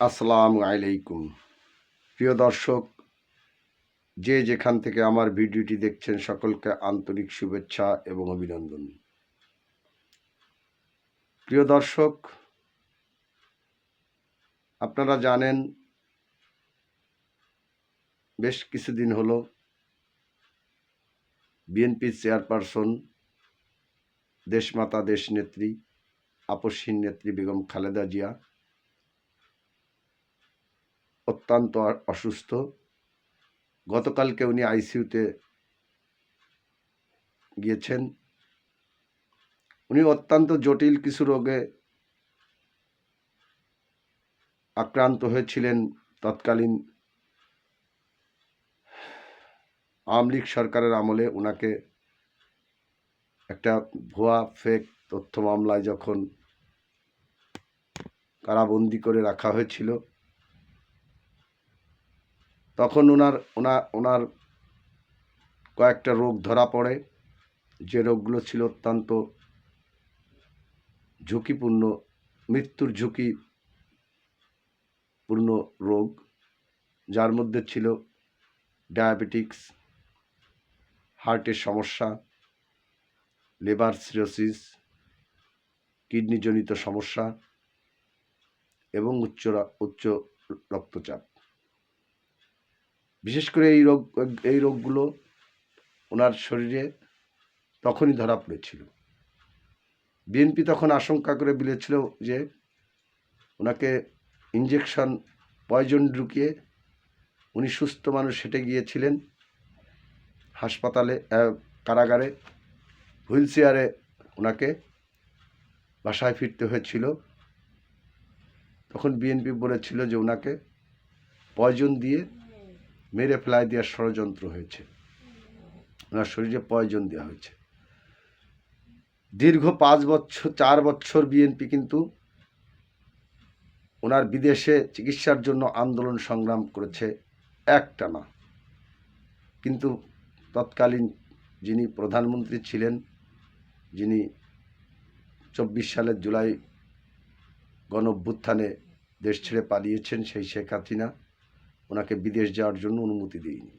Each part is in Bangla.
আসসালামু আলাইকুম। প্রিয় দর্শক, যে যেখান থেকে আমার ভিডিওটি দেখছেন, সকলকে আন্তরিক শুভেচ্ছা এবং অভিনন্দন। প্রিয় দর্শক, আপনারা জানেন, বেশ কিছুদিন হলো বিএনপির চেয়ারপারসন, দেশমাতা, দেশনেত্রী, আপসহীন নেত্রী বেগম খালেদা জিয়া অত্যন্ত অসুস্থ। গতকালকে উনি আইসিইউতে গিয়েছেন। উনি অত্যন্ত জটিল কিছু রোগে আক্রান্ত হয়েছিলেন তৎকালীন আওয়ামী লীগ সরকারের আমলে। ওনাকে একটা ভুয়া ফেক তথ্য মামলায় যখন কারাবন্দি করে রাখা হয়েছিল তখন ওনার ওনার ওনার কয়েকটা রোগ ধরা পড়ে। যে রোগগুলো ছিল অত্যন্ত ঝুঁকিপূর্ণ, মৃত্যুর ঝুঁকিপূর্ণ রোগ, যার মধ্যে ছিল ডায়াবেটিক্স, হার্টের সমস্যা, লিভার সিরোসিস কিডনিজনিত সমস্যা এবং উচ্চ উচ্চ রক্তচাপ। বিশেষ করে এই রোগ, এই রোগগুলো ওনার শরীরে তখনই ধরা পড়েছিল। বিএনপি তখন আশঙ্কা করে বলেছিল যে ওনাকে ইঞ্জেকশন পয়জন ঢুকিয়ে উনি সুস্থ মানুষ হেঁটে গিয়েছিলেন হাসপাতালে কারাগারে। হুইল চেয়ারে ওনাকে বাসায় ফিরতে হয়েছিল। তখন বিএনপি বলেছিল যে ওনাকে পয়জন দিয়ে মেরে ফেলায় দেওয়ার ষড়যন্ত্র হয়েছে। ওনার শরীরে পয়জন দেওয়া হয়েছে। দীর্ঘ পাঁচ বছর, চার বছর বিএনপি কিন্তু ওনার বিদেশে চিকিৎসার জন্য আন্দোলন সংগ্রাম করেছে একটানা কিন্তু তৎকালীন যিনি প্রধানমন্ত্রী ছিলেন, যিনি চব্বিশ সালের জুলাই গণ দেশ ছেড়ে পালিয়েছেন সেই শেখ হাসিনা ওনাকে বিদেশ যাওয়ার জন্য অনুমতি দিইনি।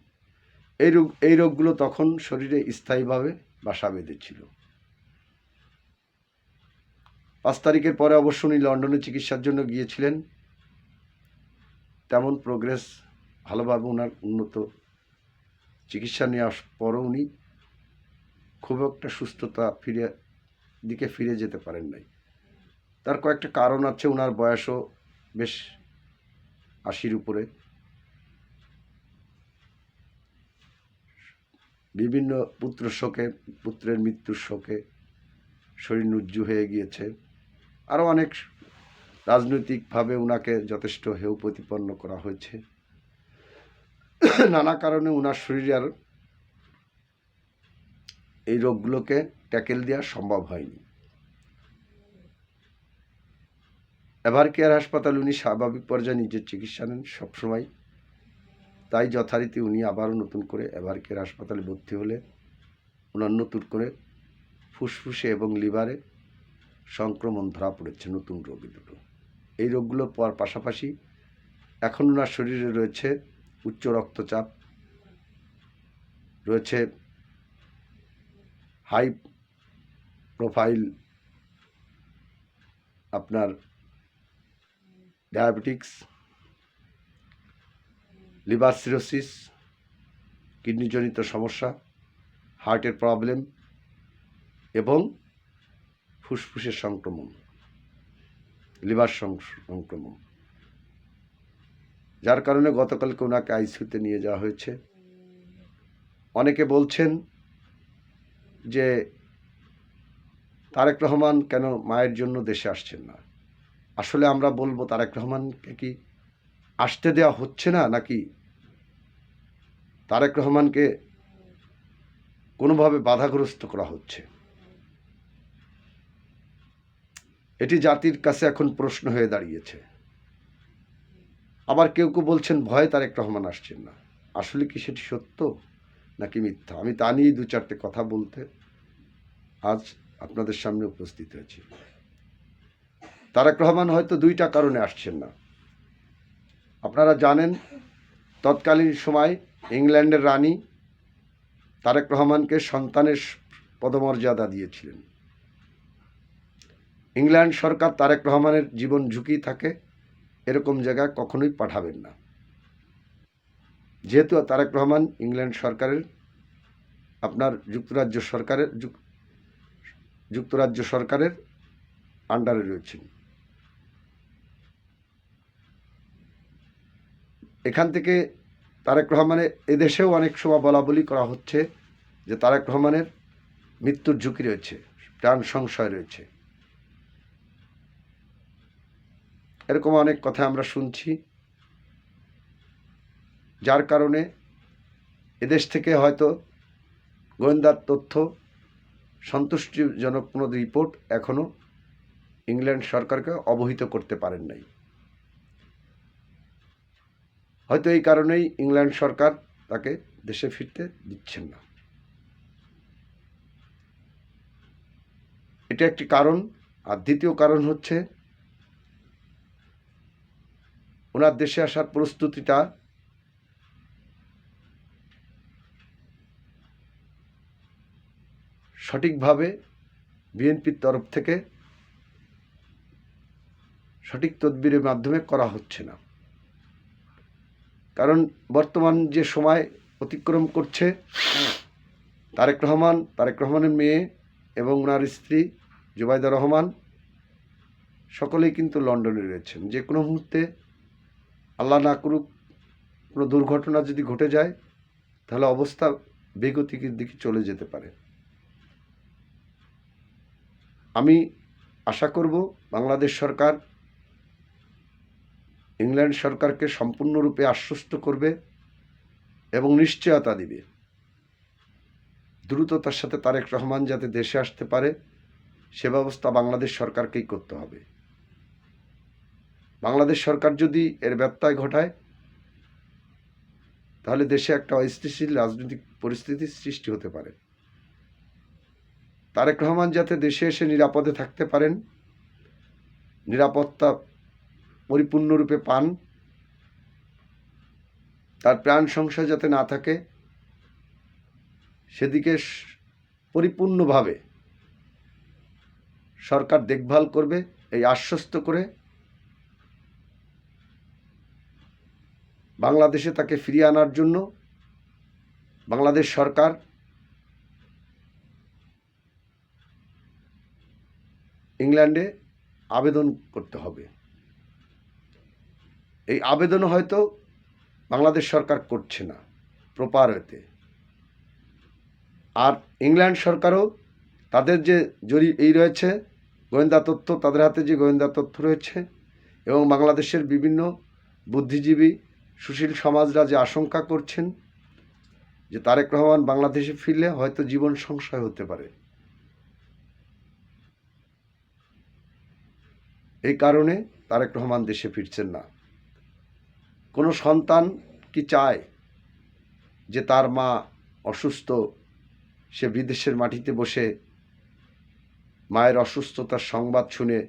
এই রোগ, এই রোগগুলো তখন শরীরে স্থায়ীভাবে বাসা বেঁধেছিল। পাঁচ তারিখের পরে অবশ্য উনি লন্ডনে চিকিৎসার জন্য গিয়েছিলেন। তেমন প্রোগ্রেস ভালোভাবে ওনার উন্নত চিকিৎসা নেওয়ার পরও উনি খুব একটা সুস্থতা ফিরে, দিকে ফিরে যেতে পারেন নাই। তার কয়েকটা কারণ আছে ওনার বয়সও বেশ আশির উপরে। বিভিন্ন পুত্র শোকে, পুত্রের মৃত্যুর শোকে শরীর নুজ্জু হয়ে গিয়েছে। আরও অনেক রাজনৈতিকভাবে ওনাকে যথেষ্ট হেউ প্রতিপন্ন করা হয়েছে। নানা কারণে ওনার শরীরে আর এই রোগগুলোকে ট্যাকেল দেওয়া সম্ভব হয়নি। এভার কেয়ার হাসপাতাল উনি স্বাভাবিক পর্যায়ে নিজের চিকিৎসা নেন সবসময়। তাই যথারীতি উনি আবারও নতুন করে এভার কেয়ার হাসপাতালে ভর্তি হলে ওনার নতুন করে ফুসফুসে এবং লিভারে সংক্রমণ ধরা পড়েছে নতুন রোগী দুটো। এই রোগগুলো পাওয়ার পাশাপাশি এখন ওনার শরীরে রয়েছে উচ্চ রক্তচাপ, রয়েছে হাই প্রোফাইল আপনার ডায়াবেটিক্স লিভার সিরোসিস কিডনিজনিত সমস্যা, হার্টের প্রবলেম এবং ফুসফুসের সংক্রমণ, লিভার সংক্রমণ। যার কারণে গতকালকে ওনাকে আইসিউতে নিয়ে যাওয়া হয়েছে। অনেকে বলছেন যে তারেক রহমান কেন মায়ের জন্য দেশে আসছেন না? আসলে আমরা বলব তারেক রহমানকে কি আসতে দেওয়া হচ্ছে না নাকি তারেক রহমানকে কোনোভাবে বাধাগ্রস্ত করা হচ্ছে। এটি জাতির কাছে এখন প্রশ্ন হয়ে দাঁড়িয়েছে। আবার কেউ কেউ বলছেন, ভয়ে তারেক রহমান আসছেন না। আসলে কি সেটি সত্য নাকি মিথ্যা? আমি তা নিয়েই দু চারটে কথা বলতে আজ আপনাদের সামনে উপস্থিত হয়েছি। তারেক রহমান হয়তো দুইটা কারণে আসছেন না। আপনারা জানেন, তৎকালীন সময় ইংল্যান্ডের রানী তারেক রহমানকে সন্তানের পদমর্যাদা দিয়েছিলেন। ইংল্যান্ড সরকার তারেক রহমানের জীবন ঝুঁকি থাকে, এরকম জায়গায় কখনোই পাঠাবেন না। যেহেতু তারেক রহমান ইংল্যান্ড সরকারের, আপনার যুক্তরাজ্য সরকারের, যুক- যুক্তরাজ্য সরকারের আন্ডারে রয়েছেন। এখান থেকে তারেক রহমানের এদেশেও অনেক সময় বলা বলি করা হচ্ছে যে তারেক রহমানের মৃত্যুর ঝুঁকি রয়েছে, প্রাণ সংশয় রয়েছে। এরকম অনেক কথা আমরা শুনছি। যার কারণে এদেশ থেকে হয়তো গোয়েন্দার তথ্য সন্তুষ্টিজনক কোনো রিপোর্ট এখনও ইংল্যান্ড সরকারকে অবহিত করতে পারেন নাই। হয়তো এই কারণেই ইংল্যান্ড সরকার তাকে দেশে ফিরতে দিচ্ছেন না। এটা একটি কারণ। আর দ্বিতীয় কারণ হচ্ছে, ওনার দেশে আসার প্রস্তুতিটা সঠিকভাবে বিএনপির তরফ থেকে সঠিক তদবিরের মাধ্যমে করা হচ্ছে না। কারণ বর্তমান যে সময় অতিক্রম করছে, তারেক রহমান, তারেক রহমানের মেয়ে এবং ওনার স্ত্রী জুবাইদা রহমান, সকলেই কিন্তু লন্ডনে রয়েছেন। যে কোনো মুহূর্তে আল্লাহ না করুক কোনো দুর্ঘটনা যদি ঘটে যায়, তাহলে অবস্থা বেগতিকের দিকে চলে যেতে পারে। আমি আশা করব বাংলাদেশ সরকার ইংল্যান্ড সরকারকে সম্পূর্ণরূপে আশ্বস্ত করবে এবং নিশ্চয়তা দিবে। দ্রুততার সাথে তারেক রহমান যাতে দেশে আসতে পারে, সে ব্যবস্থা বাংলাদেশ সরকারকেই করতে হবে। বাংলাদেশ সরকার যদি এর ব্যত্যয় ঘটায়, তাহলে দেশে একটা অস্থিতিশীল রাজনৈতিক পরিস্থিতির সৃষ্টি হতে পারে। তারেক রহমান যাতে দেশে এসে নিরাপদে থাকতে পারেন, নিরাপত্তা পরিপূর্ণরূপে পান। তার প্রাণ সংশয় যাতে না থাকে, সেদিকে পরিপূর্ণভাবে সরকার দেখভাল করবে, এই আশ্বস্ত করে বাংলাদেশে তাকে ফিরিয়ে আনার জন্য বাংলাদেশ সরকার ইংল্যান্ডে আবেদন করতে হবে। এই আবেদন হয়তো বাংলাদেশ সরকার করছে না, প্রপার আর ইংল্যান্ড সরকারও তাদের যে জরি এই রয়েছে, গোয়েন্দা তথ্য, তাদের হাতে যে গোয়েন্দা তথ্য রয়েছে, এবং বাংলাদেশের বিভিন্ন বুদ্ধিজীবী সুশীল সমাজরা যে আশঙ্কা করছেন, যে তারেক রহমান বাংলাদেশে ফিরলে হয়তো জীবন সংশয় হতে পারে। এই কারণে তারেক রহমান দেশে ফিরছেন না। কোনো সন্তান কি চায় যে তার মা অসুস্থ, সে বিদেশের মাটিতে বসে মায়ের অসুস্থতার সংবাদ শুনে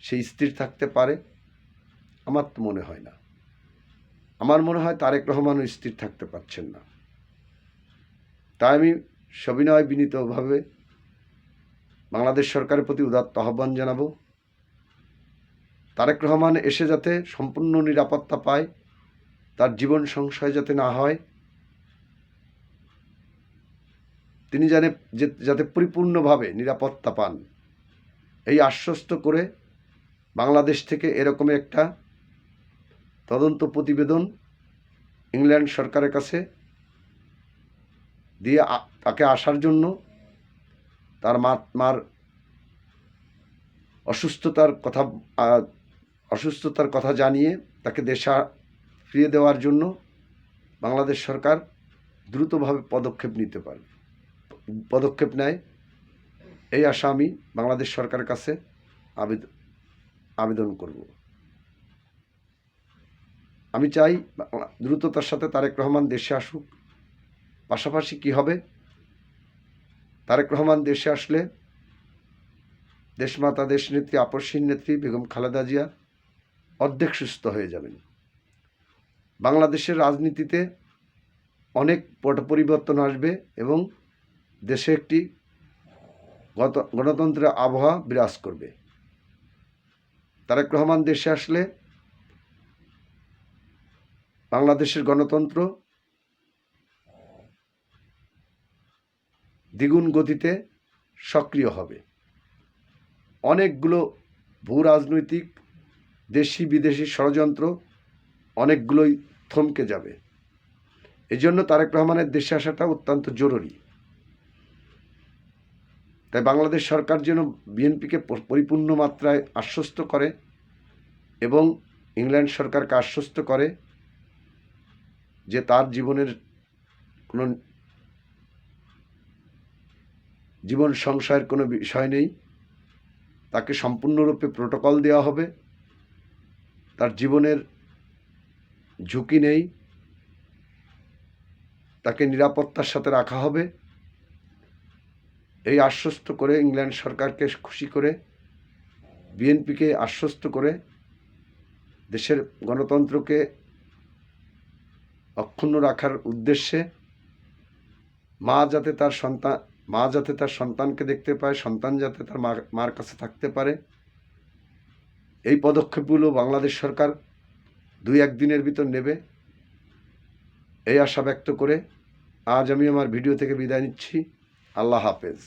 সে স্থির থাকতে পারে? আমার তো মনে হয় না। আমার মনে হয় তারেক রহমানও স্থির থাকতে পারছেন না। তাই আমি সবিনয় বিনীতভাবে বাংলাদেশ সরকারের প্রতি উদাত্ত আহ্বান জানাব। তারেক রহমান এসে যাতে সম্পূর্ণ নিরাপত্তা পায়, তার জীবন সংশয় যাতে না হয়, তিনি জানে যে, যাতে পরিপূর্ণভাবে নিরাপত্তা পান। এই আশ্বস্ত করে বাংলাদেশ থেকে এরকম একটা তদন্ত প্রতিবেদন ইংল্যান্ড সরকারের কাছে দিয়ে তাকে আসার জন্য তার মার অসুস্থতার কথা অসুস্থতার কথা জানিয়ে তাকে দেশে ফিরিয়ে দেওয়ার জন্য বাংলাদেশ সরকার দ্রুতভাবে পদক্ষেপ নিতে পারে। পদক্ষেপ নেয়। এই আশা আমি বাংলাদেশ সরকারের কাছে আবেদন আবেদন করব। আমি চাই দ্রুততার সাথে তারেক রহমান দেশে আসুক। পাশাপাশি কি হবে? তারেক রহমান দেশে আসলে দেশমাতা, দেশনেত্রী আপসীন নেত্রী বেগম খালেদা জিয়া অর্ধেক সুস্থ হয়ে যাবেন। বাংলাদেশের রাজনীতিতে অনেক পট পরিবর্তন আসবে এবং দেশে একটি গত- গণতন্ত্রের আবহাওয়া বিরাজ করবে। তারেক রহমান দেশে আসলে বাংলাদেশের গণতন্ত্র দ্বিগুণ গতিতে সক্রিয় হবে। অনেকগুলো ভূ রাজনৈতিক দেশি বিদেশি ষড়যন্ত্র অনেকগুলোই থমকে যাবে। এজন্য তারেক রহমানের দেশে আসাটা অত্যন্ত জরুরি। তাই বাংলাদেশ সরকার যেন বিএনপিকে পরিপূর্ণ মাত্রায় আশ্বস্ত করে এবং ইংল্যান্ড সরকারকে আশ্বস্ত করে যে তার জীবনের কোনো জীবন সংশয়ের কোনো বিষয় নেই, তাকে সম্পূর্ণরূপে প্রোটোকল দেওয়া হবে। তার জীবনের ঝুঁকি নেই। তাকে নিরাপত্তার সাথে রাখা হবে। এই আশ্বস্ত করে ইংল্যান্ড সরকারকে খুশি করে, বিএনপিকে আশ্বস্ত করে দেশের গণতন্ত্রকে অক্ষুণ্ণ রাখার উদ্দেশ্যে মা যাতে তার সন্তান, মা যাতে তার সন্তানকে দেখতে পায়, সন্তান যাতে তার মার কাছে থাকতে পারে। এই পদক্ষেপগুলো বাংলাদেশ সরকার দুই একদিনের ভিতর নেবে। এই আশা ব্যক্ত করে আজ আমি আমার ভিডিও থেকে বিদায় নিচ্ছি। আল্লাহ হাফেজ।